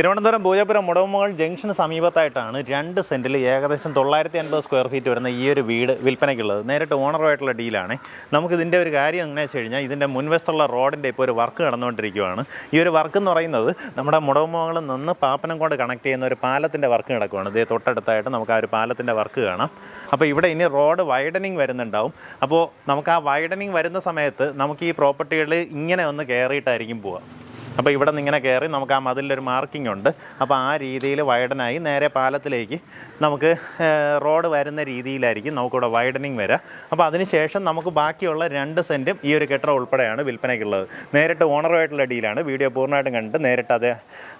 Thiruvananthapuram പൂജപ്പുരം മുടവുമകൾ junction സമീപത്തായിട്ടാണ് രണ്ട് സെന്റിൽ ഏകദേശം തൊള്ളായിരത്തി അൻപത് സ്ക്വയർ ഫീറ്റ് വരുന്ന ഈ ഒരു വീട് വിൽപ്പനയ്ക്കുള്ളത്. നേരിട്ട് ഓണറുമായിട്ടുള്ള ഡീലാണ് നമുക്ക് ഇതിന്റെ ഒരു കാര്യം എങ്ങനെയാണെന്ന് വെച്ച് കഴിഞ്ഞാൽ ഇതിന്റെ മുൻവശത്തുള്ള റോഡിന്റെ ഇപ്പോൾ ഒരു വർക്ക് നടന്നുകൊണ്ടിരിക്കുകയാണ് ഈ ഒരു വർക്ക് എന്ന് പറയുന്നത് നമ്മുടെ മുടവുമകളിൽ നിന്ന് പാപ്പനംകോട് കണക്ട് ചെയ്യുന്ന ഒരു പാലത്തിന്റെ വർക്ക് നടക്കുകയാണ് ഇതേ തൊട്ടടുത്തായിട്ട് നമുക്ക് ആ ഒരു പാലത്തിന്റെ വർക്ക് കാണാം. അപ്പോൾ ഇവിടെ ഇനി റോഡ് വൈഡനിങ് വരുന്നുണ്ടാവും. അപ്പോൾ നമുക്ക് ആ വൈഡനിങ് വരുന്ന സമയത്ത് നമുക്ക് ഈ പ്രോപ്പർട്ടികൾ ഇങ്ങനെ ഒന്ന് കയറിയിട്ടായിരിക്കും പോവുക. അപ്പോൾ ഇവിടെ നിന്ന് ഇങ്ങനെ കയറി നമുക്ക് ആ മതിലൊരു മാർക്കിംഗ് ഉണ്ട്. അപ്പോൾ ആ രീതിയിൽ വൈഡനായി നേരെ പാലത്തിലേക്ക് നമുക്ക് റോഡ് വരുന്ന രീതിയിലായിരിക്കും നമുക്കിവിടെ വൈഡനിങ് വരിക. അപ്പോൾ അതിനുശേഷം നമുക്ക് ബാക്കിയുള്ള രണ്ട് സെന്റും ഈ ഒരു കെട്ടിടം ഉൾപ്പെടെയാണ് വിൽപ്പനയ്ക്കുള്ളത്. നേരിട്ട് ഓണറുമായിട്ടുള്ള ഡീലാണ് വീഡിയോ പൂർണമായിട്ടും കണ്ടിട്ട് നേരിട്ട് അതേ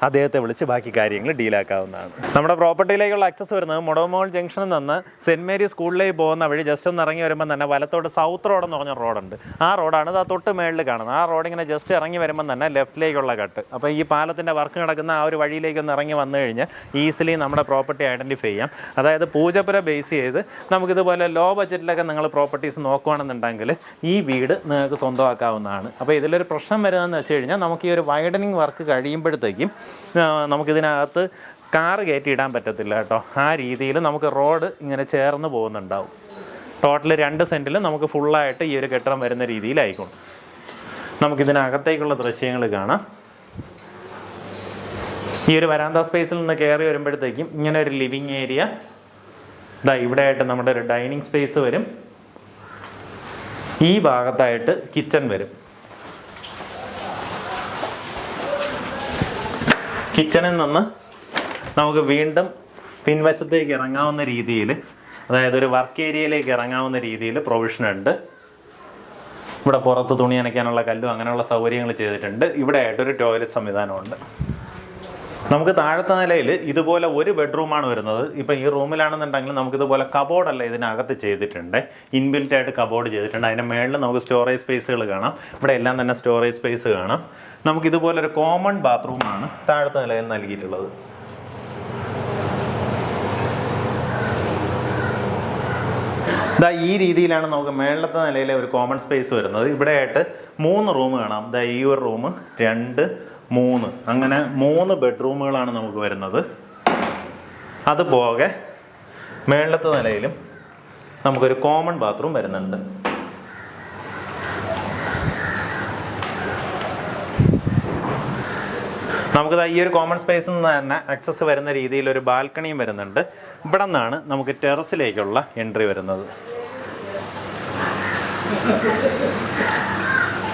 അദ്ദേഹത്തെ വിളിച്ച് ബാക്കി കാര്യങ്ങൾ ഡീലാക്കാവുന്നതാണ് നമ്മുടെ പ്രോപ്പർട്ടിയിലേക്കുള്ള ആക്സസ് വരുന്നത് മുടവമോൾ ജംഗ്ഷനിൽ നിന്ന് സെന്റ് മേരി സ്കൂളിലേക്ക് പോകുന്ന വഴി ജസ്റ്റ് ഒന്ന് ഇറങ്ങി വരുമ്പോൾ തന്നെ വലത്തോട്ട് സൗത്ത് റോഡ് എന്ന് പറഞ്ഞ റോഡുണ്ട് ആ റോഡാണ് ആ തൊട്ട് മേളിൽ കാണുന്നത്. ആ റോഡ് ഇങ്ങനെ ജസ്റ്റ് ഇറങ്ങി വരുമ്പോൾ തന്നെ ലെഫ്റ്റിലേക്കുള്ള കട്ട്. അപ്പോൾ ഈ പാലത്തിന്റെ വർക്ക് നടക്കുന്ന ആ ഒരു വഴിയിലേക്ക് ഒന്ന് ഇറങ്ങി വന്നു കഴിഞ്ഞാൽ ഈസിലി നമ്മുടെ പ്രോപ്പർട്ടി ഐഡന്റിഫൈ ചെയ്യാം. അതായത് പൂജപ്പുര ബേസ് ചെയ്ത് നമുക്കിതുപോലെ ലോ ബഡ്ജറ്റിലൊക്കെ നിങ്ങൾ പ്രോപ്പർട്ടീസ് നോക്കുകയാണെന്നുണ്ടെങ്കിൽ ഈ വീട് നിങ്ങൾക്ക് സ്വന്തമാക്കാവുന്നതാണ്. അപ്പോൾ ഇതിലൊരു പ്രശ്നം വരുന്നതെന്ന് വെച്ച് കഴിഞ്ഞാൽ നമുക്ക് ഈ ഒരു വൈഡനിങ് വർക്ക് കഴിയുമ്പോഴത്തേക്കും നമുക്കിതിനകത്ത് കാറ് കയറ്റിയിടാൻ പറ്റത്തില്ല കേട്ടോ. ആ രീതിയിൽ നമുക്ക് റോഡ് ഇങ്ങനെ ചേർന്ന് പോകുന്നുണ്ടാവും. ടോട്ടൽ രണ്ട് സെന്റിൽ നമുക്ക് ഫുള്ളായിട്ട് ഈ ഒരു കെട്ടിടം വരുന്ന രീതിയിലായിക്കോളും. നമുക്കിതിനകത്തേക്കുള്ള ദൃശ്യങ്ങൾ കാണാം. ഈ ഒരു വരാന്ത സ്പേസിൽ നിന്ന് കയറി വരുമ്പോഴത്തേക്കും ഇങ്ങനെ ഒരു ലിവിങ് ഏരിയ. ഇതാ ഇവിടെ ആയിട്ട് നമ്മുടെ ഒരു ഡൈനിങ് സ്പേസ് വരും. ഈ ഭാഗത്തായിട്ട് കിച്ചൺ വരും. കിച്ചണിൽ നിന്ന് നമുക്ക് വീണ്ടും പിൻവശത്തേക്ക് ഇറങ്ങാവുന്ന രീതിയിൽ അതായത് ഒരു വർക്ക് ഏരിയയിലേക്ക് ഇറങ്ങാവുന്ന രീതിയിൽ പ്രൊവിഷൻ ഉണ്ട്. ഇവിടെ പുറത്ത് തുണി നനയ്ക്കാനുള്ള കല്ലും അങ്ങനെയുള്ള സൗകര്യങ്ങൾ ചെയ്തിട്ടുണ്ട്. ഇവിടെ ആയിട്ടൊരു ടോയ്ലറ്റ് സംവിധാനമുണ്ട്. നമുക്ക് താഴത്തെ നിലയിൽ ഇതുപോലെ ഒരു ബെഡ്റൂമാണ് വരുന്നത്. ഇപ്പം ഈ റൂമിലാണെന്നുണ്ടെങ്കിൽ നമുക്കിതുപോലെ കബോർഡല്ല ഇതിനകത്ത് ചെയ്തിട്ടുണ്ട്. ഇൻബിൽറ്റ് ആയിട്ട് കബോർഡ് ചെയ്തിട്ടുണ്ട്. അതിന്റെ മേളിൽ നമുക്ക് സ്റ്റോറേജ് സ്പേസുകൾ കാണാം. ഇവിടെ എല്ലാം തന്നെ സ്റ്റോറേജ് സ്പേസ് കാണാം. നമുക്ക് ഇതുപോലെ ഒരു കോമൺ ബാത്റൂമാണ് താഴത്തെ നിലയിൽ നൽകിയിട്ടുള്ളത്. ദാ ഈ രീതിയിലാണ് നമുക്ക് മേളത്തെ നിലയിലെ ഒരു കോമൺ സ്പേസ് വരുന്നത്. ഇവിടെ ആയിട്ട് മൂന്ന് റൂം കാണാം. ദാ ഈ ഒരു റൂം രണ്ട് മൂന്ന്. അങ്ങനെ മൂന്ന് ബെഡ്റൂമുകളാണ് നമുക്ക് വരുന്നത്. അതുപോകെ മേളത്തെ നിലയിലും നമുക്കൊരു കോമൺ ബാത്റൂം വരുന്നുണ്ട്. നമുക്ക് ദാ ഈ ഒരു കോമൺ സ്പേസിൽ നിന്ന് തന്നെ ആക്സസ് വരുന്ന രീതിയിൽ ഒരു ബാൽക്കണിയും വരുന്നുണ്ട്. ഇവിടെ നിന്നാണ് നമുക്ക് ടെറസിലേക്കുള്ള എൻട്രി വരുന്നത്.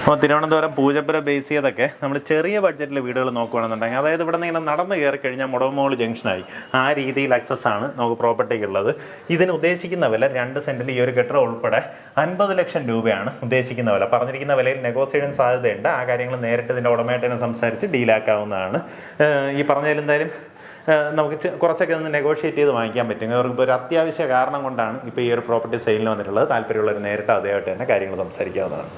അപ്പോൾ തിരുവനന്തപുരം പൂജപ്പുര ബേസ് ചെയ്തൊക്കെ നമ്മൾ ചെറിയ ബഡ്ജറ്റിൽ വീടുകൾ നോക്കുകയാണെന്നുണ്ടെങ്കിൽ അതായത് ഇവിടെ നിന്ന് നടന്ന് കയറി കഴിഞ്ഞാൽ മുടവമോൾ ജംഗ്ഷനായി ആ രീതിയിൽ അക്സസ് ആണ് നമുക്ക് പ്രോപ്പർട്ടിക്ക് ഉള്ളത്. ഇതിന് ഉദ്ദേശിക്കുന്ന വില രണ്ട് സെന്റിൽ ഈ ഒരു കെട്ടിടം ഉൾപ്പെടെ അൻപത് ലക്ഷം രൂപയാണ് ഉദ്ദേശിക്കുന്ന വില. പറഞ്ഞിരിക്കുന്ന വിലയിൽ നെഗോസിയേഷൻ സാധ്യതയുണ്ട്. ആ കാര്യങ്ങൾ നേരിട്ട് ഇതിന്റെ ഉടമയായിട്ട് തന്നെ സംസാരിച്ച് ഡീലാക്കാവുന്നതാണ് ഈ പറഞ്ഞതിൽ എന്തായാലും നമുക്ക് കുറച്ചൊക്കെ ഒന്ന് നെഗോഷിയേറ്റ് ചെയ്ത് വാങ്ങിക്കാൻ പറ്റും. അവർക്ക് ഒരു അത്യാവശ്യ കാരണം കൊണ്ടാണ് ഇപ്പോൾ ഈ ഒരു പ്രോപ്പർട്ടി സെയിലിന് വന്നിട്ടുള്ളത്. താല്പര്യമുള്ളവർ നേരിട്ട് അദ്ദേഹമായിട്ട് തന്നെ കാര്യങ്ങൾ സംസാരിക്കാവുന്നതാണ്.